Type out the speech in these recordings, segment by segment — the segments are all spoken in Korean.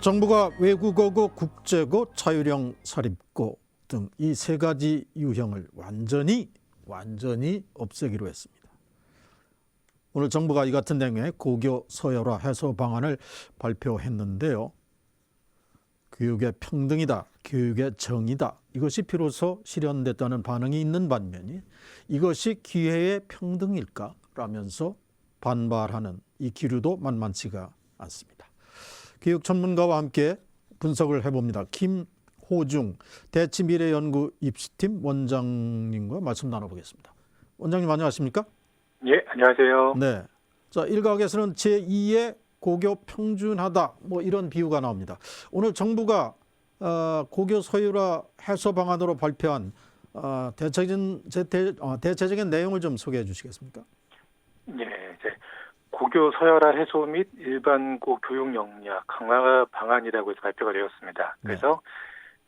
정부가 외국어고, 국제고, 자율형 사립고 등 이 세 가지 유형을 완전히 완전히 없애기로 했습니다. 오늘 정부가 이 같은 내용의 고교 서열화 해소 방안을 발표했는데요. 교육의 평등이다, 교육의 정의다. 이것이 비로소 실현됐다는 반응이 있는 반면에 이것이 기회의 평등일까라면서 반발하는 이 기류도 만만치가 않습니다. 교육 전문가와 함께 분석을 해봅니다. 김호중 대치미래연구 입시팀 원장님과 말씀 나눠보겠습니다. 원장님 안녕하십니까? 예, 안녕하세요. 네. 자 일각에서는 제2의 고교 평준하다 뭐 이런 비유가 나옵니다. 오늘 정부가 어, 고교 서열화 해소 방안으로 발표한 어, 대체적인 대, 어, 대체적인 내용을 좀 소개해 주시겠습니까? 예, 이제 고교 서열화 해소 및 일반고 교육 역량 강화 방안이라고 해서 발표가 되었습니다. 그래서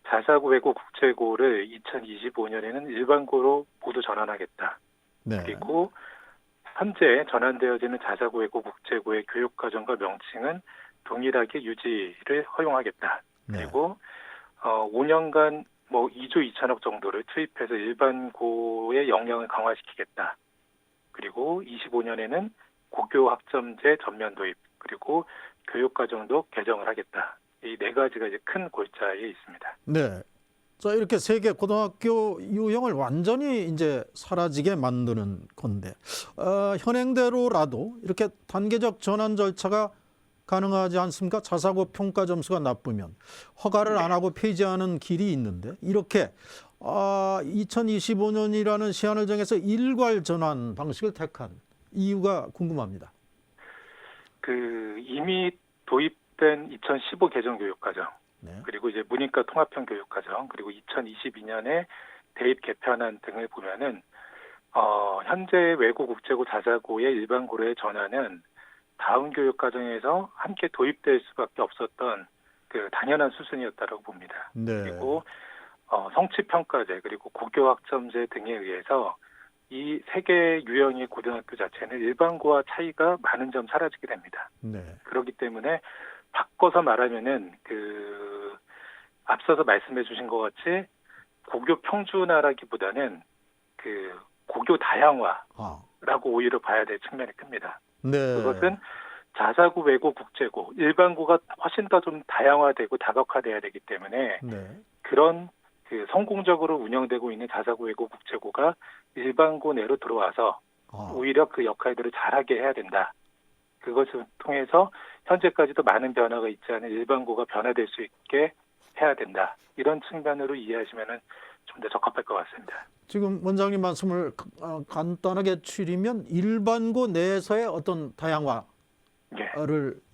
자사고, 외고, 국제고를 2025년에는 일반고로 모두 전환하겠다. 네. 그리고 현재 전환되어지는 자사고, 외고, 국제고의 교육과정과 명칭은 동일하게 유지를 허용하겠다. 네. 그리고 어 5년간 뭐 2조 2천억 정도를 투입해서 일반고의 역량을 강화시키겠다. 그리고 25년에는 고교 학점제 전면 도입 그리고 교육과정도 개정을 하겠다. 이 네 가지가 이제 큰 골자에 있습니다. 네. 자, 이렇게 세계 고등학교 유형을 완전히 이제 사라지게 만드는 건데, 어, 현행대로라도 이렇게 단계적 전환 절차가 가능하지 않습니까? 자사고 평가 점수가 나쁘면 허가를 안 하고 폐지하는 길이 있는데, 이렇게 아, 2025년이라는 시한을 정해서 일괄 전환 방식을 택한 이유가 궁금합니다. 그 이미 도입된 2015 개정 교육과정 네. 그리고 이제 문이과 통합형 교육과정 그리고 2022년에 대입 개편안 등을 보면은 어, 현재 외고 국제고 자사고의 일반고로의 전환은 다음 교육 과정에서 함께 도입될 수밖에 없었던 그 당연한 수순이었다고 봅니다. 네. 그리고 어, 성취 평가제 그리고 고교 학점제 등에 의해서 이 세개 유형의 고등학교 자체는 일반고와 차이가 많은 점 사라지게 됩니다. 네. 그렇기 때문에 바꿔서 말하면은 그 앞서서 말씀해 주신 것 같이 고교 평준화라기보다는 그 고교 다양화라고 아. 오히려 봐야 될 측면이 큽니다. 네. 그것은 자사고, 외고, 국제고, 일반고가 훨씬 더 좀 다양화되고 다각화돼야 되기 때문에 네. 그런 그 성공적으로 운영되고 있는 자사고, 외고, 국제고가 일반고 내로 들어와서 아. 오히려 그 역할들을 잘하게 해야 된다. 그것을 통해서 현재까지도 많은 변화가 있지 않은 일반고가 변화될 수 있게 해야 된다. 이런 측면으로 이해하시면은 좀 더 적합할 것 같습니다. 지금 원장님 말씀을 어, 간단하게 추리면 일반고 내에서의 어떤 다양화를 예,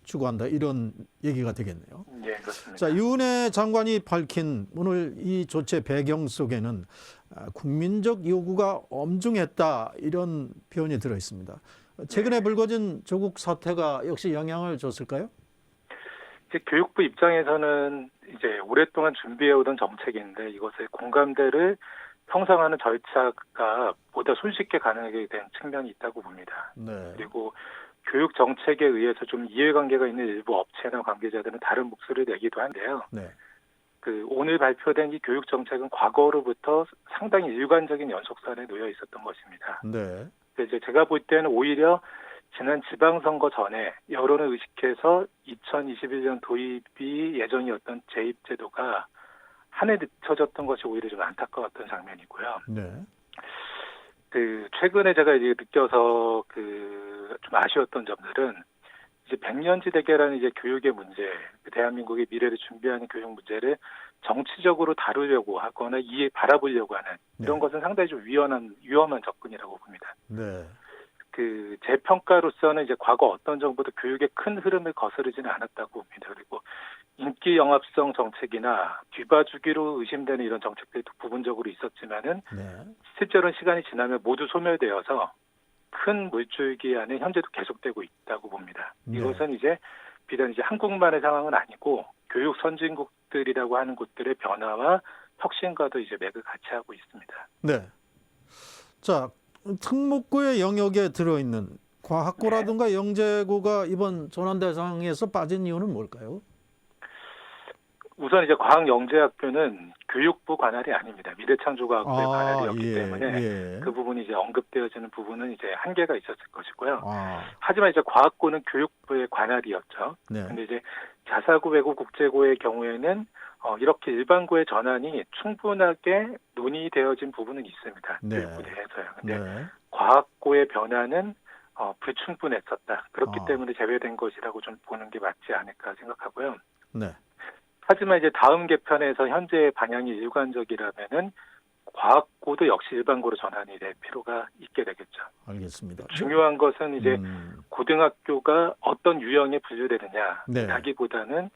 추구한다 이런 얘기가 되겠네요. 예, 그렇습니다. 자, 윤해 장관이 밝힌 오늘 이 조치 배경 속에는 아, 국민적 요구가 엄중했다 이런 표현이 들어 있습니다. 최근에 불거진 조국 사태가 역시 영향을 줬을까요? 이제 교육부 입장에서는 이제 오랫동안 준비해오던 정책인데 이것의 공감대를 형성하는 절차가 보다 손쉽게 가능하게 된 측면이 있다고 봅니다. 네. 그리고 교육 정책에 의해서 좀 이해관계가 있는 일부 업체나 관계자들은 다른 목소리를 내기도 한데요. 네. 그 오늘 발표된 이 교육 정책은 과거로부터 상당히 일관적인 연속선에 놓여 있었던 것입니다. 네. 이제 제가 볼 때는 오히려 지난 지방선거 전에 여론을 의식해서 2021년 도입이 예정이었던 재입제도가 한 해 늦춰졌던 것이 오히려 좀 안타까웠던 장면이고요. 네. 그 최근에 제가 이제 느껴서 그 좀 아쉬웠던 점들은 이제 백년지 대계라는 이제 교육의 문제, 그 대한민국의 미래를 준비하는 교육 문제를 정치적으로 다루려고 하거나 이해 바라보려고 하는 이런 네. 것은 상당히 좀 위험한 위험한 접근이라고 봅니다. 네. 그 재평가로서는 이제 과거 어떤 정부도 교육의 큰 흐름을 거스르지는 않았다고 봅니다. 그리고 인기 영합성 정책이나 뒤봐주기로 의심되는 이런 정책들도 부분적으로 있었지만은 네. 실제로는 시간이 지나면 모두 소멸되어서 큰 물줄기 안에 현재도 계속되고 있다고 봅니다. 네. 이것은 이제 비단 이제 한국만의 상황은 아니고 교육 선진국들이라고 하는 곳들의 변화와 혁신과도 이제 맥을 같이 하고 있습니다. 네. 자, 특목고의 영역에 들어있는 과학고라든가 영재고가 이번 전환 대상에서 빠진 이유는 뭘까요? 우선 이제 과학영재학교는 교육부 관할이 아닙니다. 미래창조과학부의 관할이었기 예, 때문에 예. 그 부분이 이제 언급되어지는 부분은 이제 한계가 있었을 것이고요. 아, 하지만 이제 과학고는 교육부의 관할이었죠. 네. 근데 이제 자사고, 외고, 국제고의 경우에는 어, 이렇게 일반고의 전환이 충분하게 논의되어진 부분은 있습니다. 네. 교육부 내에서요. 근데 네. 과학고의 변화는 어, 불충분했었다. 그렇기 아. 때문에 제외된 것이라고 좀 보는 게 맞지 않을까 생각하고요. 네. 하지만 이제 다음 개편에서 현재 방향이 일관적이라면은 과학고도 역시 일반고로 전환이 될 필요가 있게 되겠죠. 알겠습니다. 중요한 것은 이제 음, 고등학교가 어떤 유형에 분류되느냐, 네. 라기보다는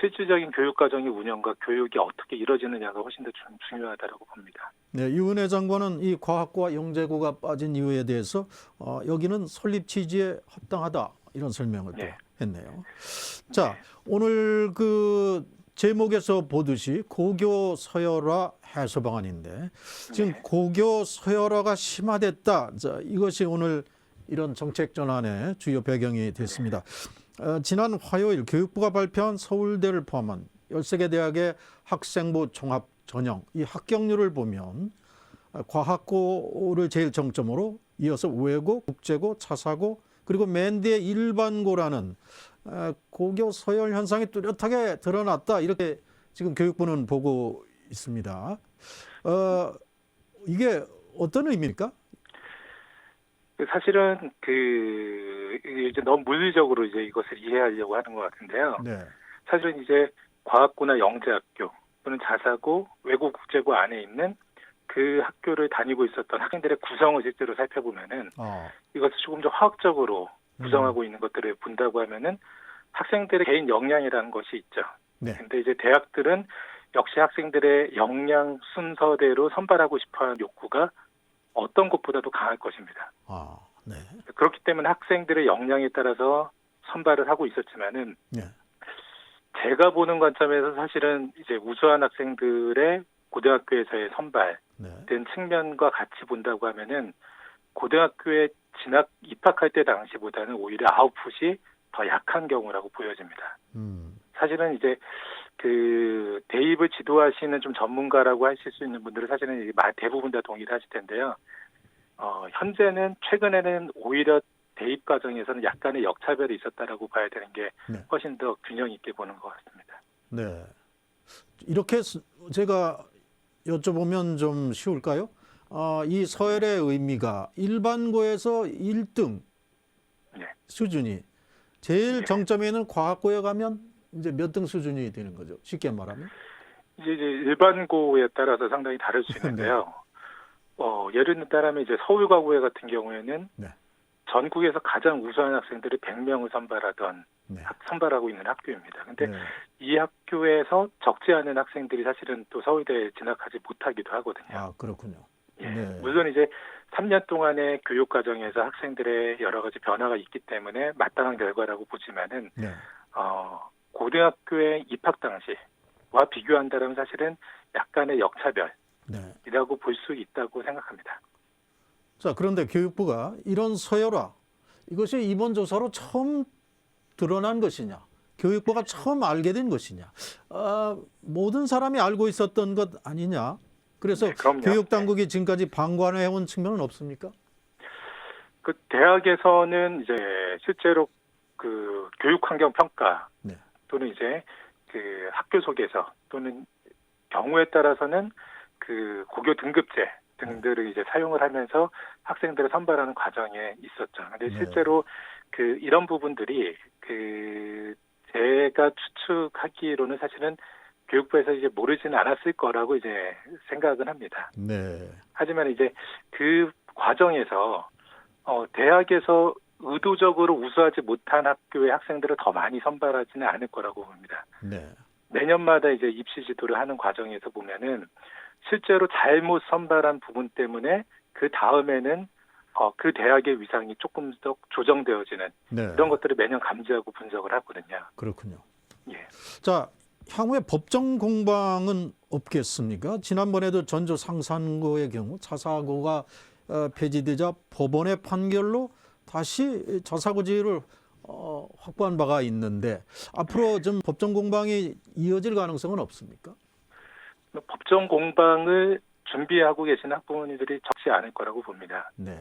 실질적인 교육 과정의 운영과 교육이 어떻게 이루어지느냐가 훨씬 더 중- 중요하다고 봅니다. 네, 이은혜 장관은 이 과학과 영재고가 빠진 이유에 대해서 어, 여기는 설립 취지에 합당하다 이런 설명을 또 네. 했네요. 자, 오늘 그 제목에서 보듯이 고교 서열화 해소 방안인데 지금 네. 고교 서열화가 심화됐다. 자, 이것이 오늘 이런 정책 전환의 주요 배경이 됐습니다. 어, 지난 화요일 교육부가 발표한 서울대를 포함한 13개 대학의 학생부 종합 전형 이 합격률을 보면 어, 과학고를 제일 정점으로 이어서 외고, 국제고, 차사고 그리고 맨 뒤에 일반고라는 어, 고교 서열 현상이 뚜렷하게 드러났다 이렇게 지금 교육부는 보고 있습니다. 어, 이게 어떤 의미입니까? 그 사실은 그 이제 너무 물리적으로 이제 이것을 이해하려고 하는 것 같은데요. 네, 사실은 이제 과학고나 영재학교 또는 자사고, 외고 국제고 안에 있는 그 학교를 다니고 있었던 학생들의 구성을 실제로 살펴보면은 어, 이것을 조금 더 화학적으로 구성하고 있는 것들을 본다고 하면은 학생들의 개인 역량이라는 것이 있죠. 네, 근데 이제 대학들은 역시 학생들의 역량 순서대로 선발하고 싶어하는 욕구가 어떤 것보다도 강할 것입니다. 아, 네, 그렇기 때문에 학생들의 역량에 따라서 선발을 하고 있었지만은 네, 제가 보는 관점에서 사실은 이제 우수한 학생들의 고등학교에서의 선발된 네, 측면과 같이 본다고 하면은 고등학교에 진학 입학할 때 당시보다는 오히려 아웃풋이 더 약한 경우라고 보여집니다. 음, 사실은 이제 그 대입을 지도하시는 좀 전문가라고 하실 수 있는 분들은 사실은 대부분 다 동의를 하실 텐데요. 어, 현재는 최근에는 오히려 대입 과정에서는 약간의 역차별이 있었다라고 봐야 되는 게 네. 훨씬 더 균형 있게 보는 것 같습니다. 네. 이렇게 스- 제가 여쭤보면 좀 쉬울까요? 아, 이 서열의 의미가 일반고에서 1등 네. 수준이 제일 네. 정점에 있는 과학고에 가면 이제 몇 등 수준이 되는 거죠. 쉽게 말하면. 이제, 일반고에 따라서 상당히 다를 수 있는데요. 어, 예를 들면 이제 서울과고회 같은 경우에는 네. 전국에서 가장 우수한 학생들이 100명을 선발하던 네. 학- 선발하고 있는 학교입니다. 근데 네. 이 학교에서 적지 않은 학생들이 사실은 또 서울대에 진학하지 못하기도 하거든요. 아, 그렇군요. 예. 네. 물론 이제 3년 동안의 교육 과정에서 학생들의 여러 가지 변화가 있기 때문에 마땅한 결과라고 보지만은 네. 어, 고등학교의 입학 당시와 비교한다면 사실은 약간의 역차별이라고 네. 볼수 있다고 생각합니다. 자, 그런데 교육부가 이런 서열화 이것이 이번 조사로 처음 드러난 것이냐? 교육부가 처음 알게 된 것이냐? 아, 모든 사람이 알고 있었던 것 아니냐? 그래서 네. 교육 당국이 지금까지 방관해 온 측면은 없습니까? 그 대학에서는 이제 실제로 그 교육 환경 평가 네. 또는 이제 그 학교 속에서 또는 경우에 따라서는 그 고교 등급제 등들을 이제 사용을 하면서 학생들을 선발하는 과정에 있었죠. 근데 네. 실제로 그 이런 부분들이 그 제가 추측하기로는 사실은 교육부에서 이제 모르지는 않았을 거라고 이제 생각은 합니다. 네. 하지만 이제 그 과정에서 어 대학에서 의도적으로 우수하지 못한 학교의 학생들을 더 많이 선발하지는 않을 거라고 봅니다. 네. 매년마다 이제 입시 지도를 하는 과정에서 보면은 실제로 잘못 선발한 부분 때문에 그 다음에는 어, 그 대학의 위상이 조금 더 조정되어지는 네. 이런 것들을 매년 감지하고 분석을 하거든요. 그렇군요. 예. 자, 향후에 법정 공방은 없겠습니까? 지난번에도 전주 상산고의 경우 자사고가 어, 폐지되자 법원의 판결로 다시 자사고지를 어, 확보한 바가 있는데 앞으로 좀 법정 공방이 이어질 가능성은 없습니까? 법정 공방을 준비하고 계신 학부모님들이 적지 않을 거라고 봅니다. 네.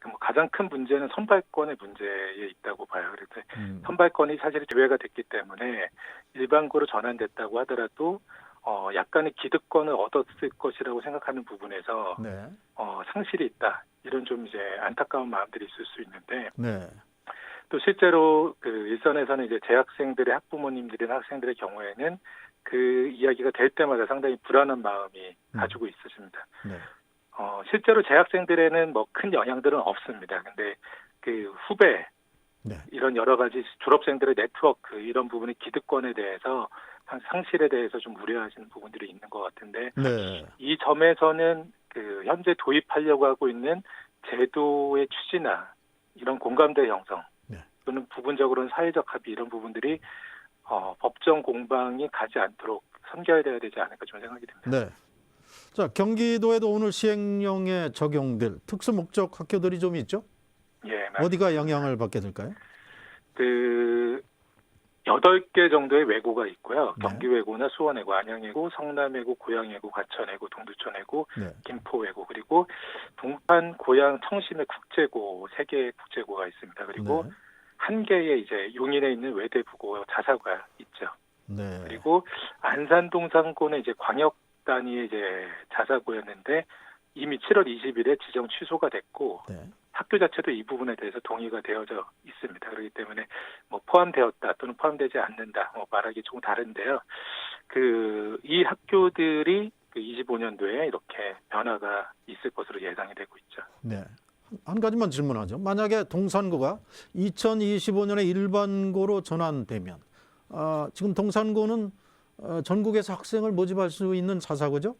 그뭐 가장 큰 문제는 선발권의 문제에 있다고 봐요. 그래서 음, 선발권이 사실 제외가 됐기 때문에 일반고로 전환됐다고 하더라도 어, 약간의 기득권을 얻었을 것이라고 생각하는 부분에서 네. 어, 상실이 있다. 이런 좀 이제 안타까운 마음들이 있을 수 있는데 네. 또 실제로 그 일선에서는 이제 재학생들의 학부모님들이나 학생들의 경우에는 그 이야기가 될 때마다 상당히 불안한 마음이 음. 가지고 있으십니다. 네. 어, 실제로 재학생들에는 뭐 큰 영향들은 없습니다. 근데 그 후배 네. 이런 여러 가지 졸업생들의 네트워크 이런 부분의 기득권에 대해서 상- 상실에 대해서 좀 우려하시는 부분들이 있는 것 같은데 네. 이 점에서는 그 현재 도입하려고 하고 있는 제도의 취지나 이런 공감대 형성 네. 또는 부분적으로는 사회적 합의 이런 부분들이 어, 법정 공방이 가지 않도록 선결돼야 되지 않을까 좀 생각이 듭니다. 네. 자, 경기도에도 오늘 시행령에 적용될 특수 목적 학교들이 좀 있죠? 예, 맞- 어디가 영향을 받게 될까요? 그 여덟 개 정도의 외고가 있고요. 네. 경기 외고나 수원 외고, 안양 외고, 성남 외고, 고양 외고, 과천 외고, 동두천 외고, 네. 김포 외고 그리고 동탄, 고양, 청심의 국제고 세 개의 국제고가 있습니다. 그리고 네. 한 개의 이제 용인에 있는 외대부고 자사고가 있죠. 네. 그리고 안산 동산고는 이제 광역 단위의 이제 자사고였는데 이미 7월 20일에 지정 취소가 됐고 네. 학교 자체도 이 부분에 대해서 동의가 되어져 있습니다. 그렇기 때문에 뭐 포함되었다 또는 포함되지 않는다 뭐 말하기 조금 다른데요. 그 이 학교들이 그 25년도에 이렇게 변화가 있을 것으로 예상이 되고 있죠. 네. 한- 한 가지만 질문하죠. 만약에 동산고가 2025년에 일반고로 전환되면 아, 지금 동산고는 어, 전국에서 학생을 모집할 수 있는 자사고죠?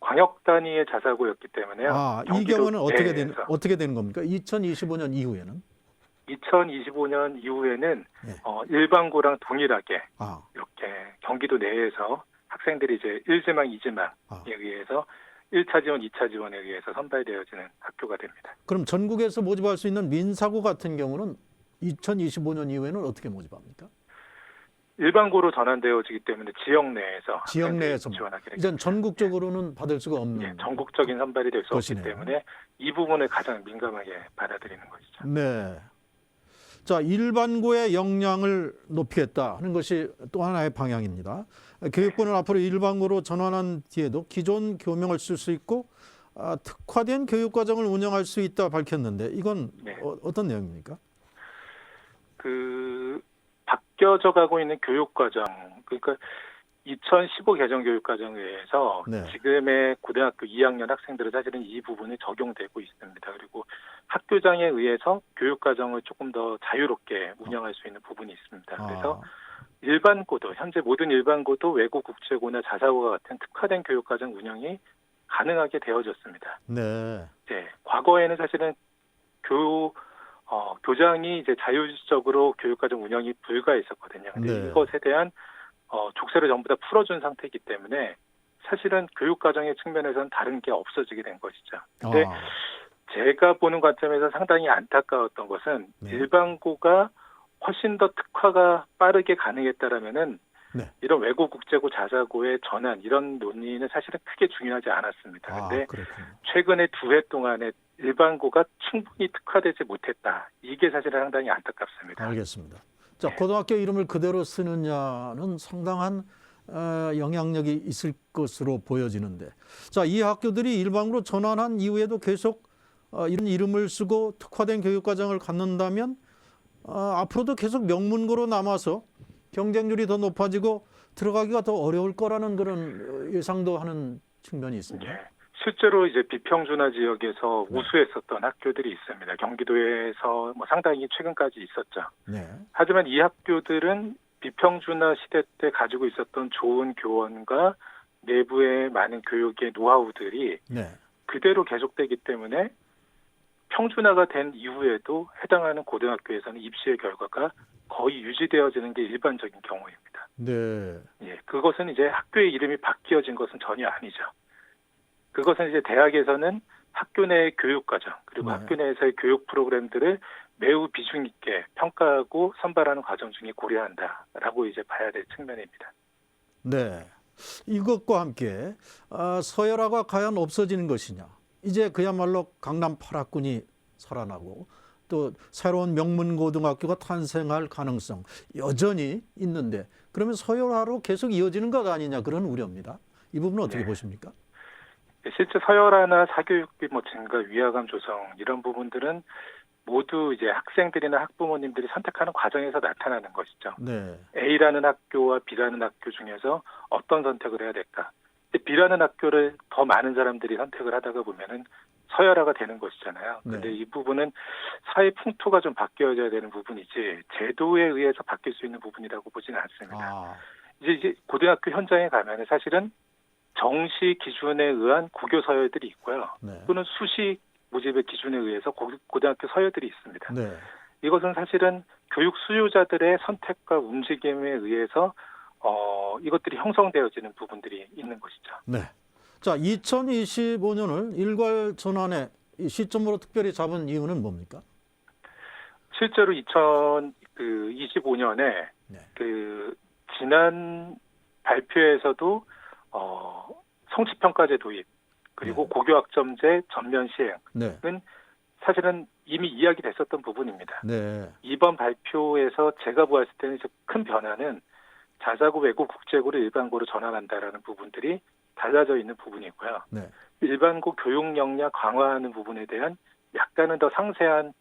광역 단위의 자사고였기 때문에요. 아, 이 경우는 어떻게 되는 어떻게 되는 겁니까? 2025년 이후에는? 2025년 이후에는 네. 어, 일반고랑 동일하게 아, 이렇게 경기도 내에서 학생들이 이제 1지망, 2지망에 아. 의해서 1차 지원, 2차 지원에 의해서 선발되어지는 학교가 됩니다. 그럼 전국에서 모집할 수 있는 민사고 같은 경우는 2025년 이후에는 어떻게 모집합니까? 일반고로 전환되어지기 때문에 지역 내에서 지역 학생들이 내에서 지원하게. 이젠 전국적으로는 받을 수가 없는 예, 전국적인 선발이 될 수 없기. 때문에 이 부분을 가장 민감하게 받아들이는 것이죠. 네. 자, 일반고의 역량을 높이겠다 하는 것이 또 하나의 방향입니다. 교육부는 앞으로 일반고로 전환한 뒤에도 기존 교명을 쓸 수 있고 아, 특화된 교육 과정을 운영할 수 있다 밝혔는데 이건 네. 어, 어떤 내용입니까? 그 바뀌어져 가고 있는 교육 과정 그러니까 2015 개정 교육 과정에 의해서 네. 지금의 고등학교 2학년 학생들은 사실은 이 부분이 적용되고 있습니다. 그리고 학교장에 의해서 교육 과정을 조금 더 자유롭게 운영할 수 있는 부분이 있습니다. 그래서 아, 일반 고도 현재 모든 일반 고도 외국 국제고나 자사고와 같은 특화된 교육 과정 운영이 가능하게 되어졌습니다. 네. 네, 과거에는 사실은 교 어, 교장이 이제 자율적으로 교육과정 운영이 불가했었거든요. 근데 네. 이것에 대한 어, 족쇄를 전부 다 풀어준 상태이기 때문에 사실은 교육과정의 측면에서는 다른 게 없어지게 된 것이죠. 근데 아, 제가 보는 관점에서 상당히 안타까웠던 것은 네. 일반고가 훨씬 더 특화가 빠르게 가능했다라면은 네. 이런 외국 국제고 자사고의 전환 이런 논의는 사실은 크게 중요하지 않았습니다. 아, 근데 그렇군요. 최근에 두 해 동안에 일반고가 충분히 특화되지 못했다. 이게 사실은 상당히 안타깝습니다. 알겠습니다. 자, 네. 고등학교 이름을 그대로 쓰느냐는 상당한 어, 영향력이 있을 것으로 보여지는데, 자, 이 학교들이 일반으로 전환한 이후에도 계속 어, 이런 이름을 쓰고 특화된 교육 과정을 갖는다면 어, 앞으로도 계속 명문고로 남아서 경쟁률이 더 높아지고 들어가기가 더 어려울 거라는 그런 어, 예상도 하는 측면이 있습니다. 예. 실제로 이제 비평준화 지역에서 네. 우수했었던 학교들이 있습니다. 경기도에서 뭐 상당히 최근까지 있었죠. 네, 하지만 이 학교들은 비평준화 시대 때 가지고 있었던 좋은 교원과 내부의 많은 교육의 노하우들이 네, 그대로 계속되기 때문에 평준화가 된 이후에도 해당하는 고등학교에서는 입시의 결과가 거의 유지되어지는 게 일반적인 경우입니다. 네, 예, 그것은 이제 학교의 이름이 바뀌어진 것은 전혀 아니죠. 그것은 이제 대학에서는 학교 내의 교육 과정 그리고 네. 학교 내에서의 교육 프로그램들을 매우 비중 있게 평가하고 선발하는 과정 중에 고려한다라고 이제 봐야 될 측면입니다. 네. 이것과 함께 아, 서열화가 과연 없어지는 것이냐. 이제 그야말로 강남 8학군이 살아나고 또 새로운 명문고등학교가 탄생할 가능성 여전히 있는데 그러면 서열화로 계속 이어지는 것 아니냐 그런 우려입니다. 이 부분은 어떻게 네. 보십니까? 실제 서열화나 사교육비 뭐 증가, 위화감 조성 이런 부분들은 모두 이제 학생들이나 학부모님들이 선택하는 과정에서 나타나는 것이죠. 네. A라는 학교와 B라는 학교 중에서 어떤 선택을 해야 될까? B라는 학교를 더 많은 사람들이 선택을 하다가 보면은 서열화가 되는 것이잖아요. 근데 네. 이 부분은 사회 풍토가 좀 바뀌어져야 되는 부분이지 제도에 의해서 바뀔 수 있는 부분이라고 보지는 않습니다. 아, 이제 이제 고등학교 현장에 가면은 사실은 정시 기준에 의한 고교 서열들이 있고요. 네. 또는 수시 모집의 기준에 의해서 고, 고등학교 서열들이 있습니다. 네. 이것은 사실은 교육 수요자들의 선택과 움직임에 의해서 어, 이것들이 형성되어지는 부분들이 있는 것이죠. 네. 자, 2025년을 일괄 전환의 이 시점으로 특별히 잡은 이유는 뭡니까? 실제로 2025년에 네. 그 지난 발표에서도 어, 성취평가제 도입 그리고 네. 고교학점제 전면 시행 네. 사실은 이미 이야기됐었던 부분입니다. 네. 이번 발표에서 제가 보았을 때는 큰 변화는 자사고 외고 국제고를 일반고로 전환한다라는 부분들이 달라져 있는 부분이고요. 네. 일반고 교육 역량 강화하는 부분에 대한 약간은 더 상세한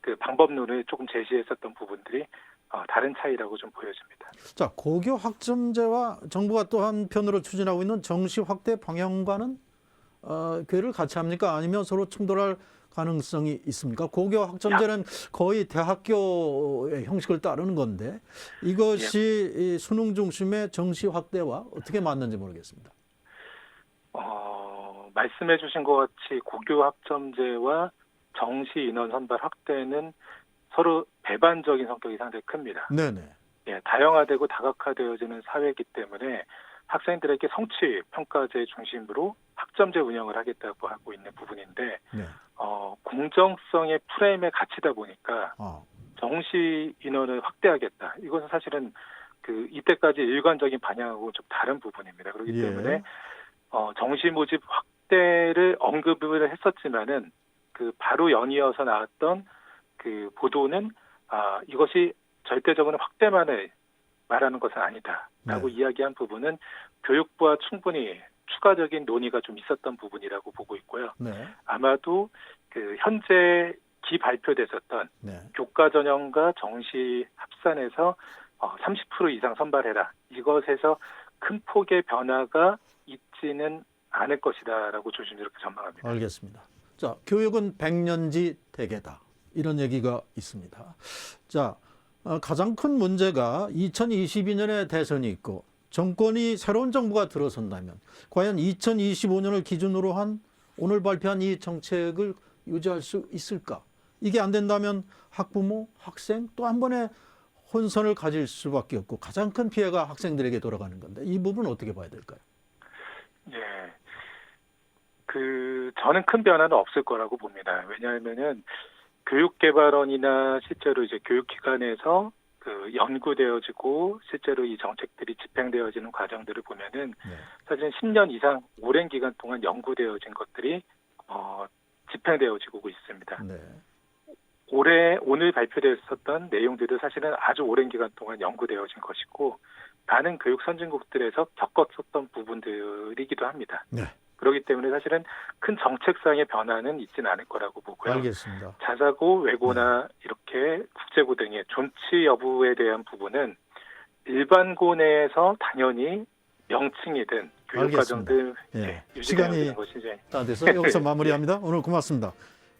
그 방법론을 조금 제시했었던 부분들이 어, 다른 차이라고 좀 보여집니다. 자, 고교 학점제와 정부가 또 한편으로 추진하고 있는 정시 확대 방향과는 어, 교회를 같이 합니까? 아니면 서로 충돌할 가능성이 있습니까? 고교 학점제는 거의 대학교의 형식을 따르는 건데 이것이 이 수능 중심의 정시 확대와 어떻게 맞는지 모르겠습니다. 어, 말씀해 주신 것 같이 고교 학점제와 정시 인원 선발 확대는 서로 배반적인 성격이 상당히 큽니다. 네네. 예, 다양화되고 다각화되어지는 사회이기 때문에 학생들에게 성취 평가제 중심으로 학점제 운영을 하겠다고 하고 있는 부분인데 네. 어, 공정성의 프레임에 갇히다 보니까 아, 정시 인원을 확대하겠다. 이것은 사실은 그 이때까지 일관적인 방향하고 좀 다른 부분입니다. 그렇기 예. 때문에 어, 정시 모집 확대를 언급을 했었지만은 그 바로 연이어서 나왔던 그 보도는 아, 이것이 절대적으로 확대만을 말하는 것은 아니다라고 네. 이야기한 부분은 교육부와 충분히 추가적인 논의가 좀 있었던 부분이라고 보고 있고요. 네. 아마도 그 현재 기 발표됐었던 네. 교과 전형과 정시 합산해서 어, 30% 이상 선발해라. 이것에서 큰 폭의 변화가 있지는 않을 것이다라고 조심스럽게 전망합니다. 알겠습니다. 자, 교육은 백년지 대계다. 이런 얘기가 있습니다. 자, 어, 가장 큰 문제가 2022년에 대선이 있고 정권이 새로운 정부가 들어선다면 과연 2025년을 기준으로 한 오늘 발표한 이 정책을 유지할 수 있을까? 이게 안 된다면 학부모, 학생 또 한 번에 혼선을 가질 수밖에 없고 가장 큰 피해가 학생들에게 돌아가는 건데 이 부분 은 어떻게 봐야 될까요? 예. 그 저는 큰 변화는 없을 거라고 봅니다. 왜냐하면은 교육개발원이나 실제로 이제 교육기관에서 그 연구되어지고 실제로 이 정책들이 집행되어지는 과정들을 보면은 네. 사실 10년 이상 오랜 기간 동안 연구되어진 것들이 어, 집행되어지고 있습니다. 네. 올해 오늘 발표됐었던 내용들도 사실은 아주 오랜 기간 동안 연구되어진 것이고 많은 교육 선진국들에서 겪었었던 부분들이기도 합니다. 네. 그렇기 때문에 사실은 큰 정책상의 변화는 있지는 않을 거라고 보고요. 알겠습니다. 자사고, 외고나 네. 이렇게 국제고 등의 존치 여부에 대한 부분은 일반고 내에서 당연히 명칭이든 교육과정들 예. 예, 시간이 다 돼서 여기서 마무리합니다. 오늘 고맙습니다.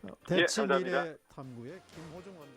예, 대치미래 감사합니다. 탐구의 김호중 원.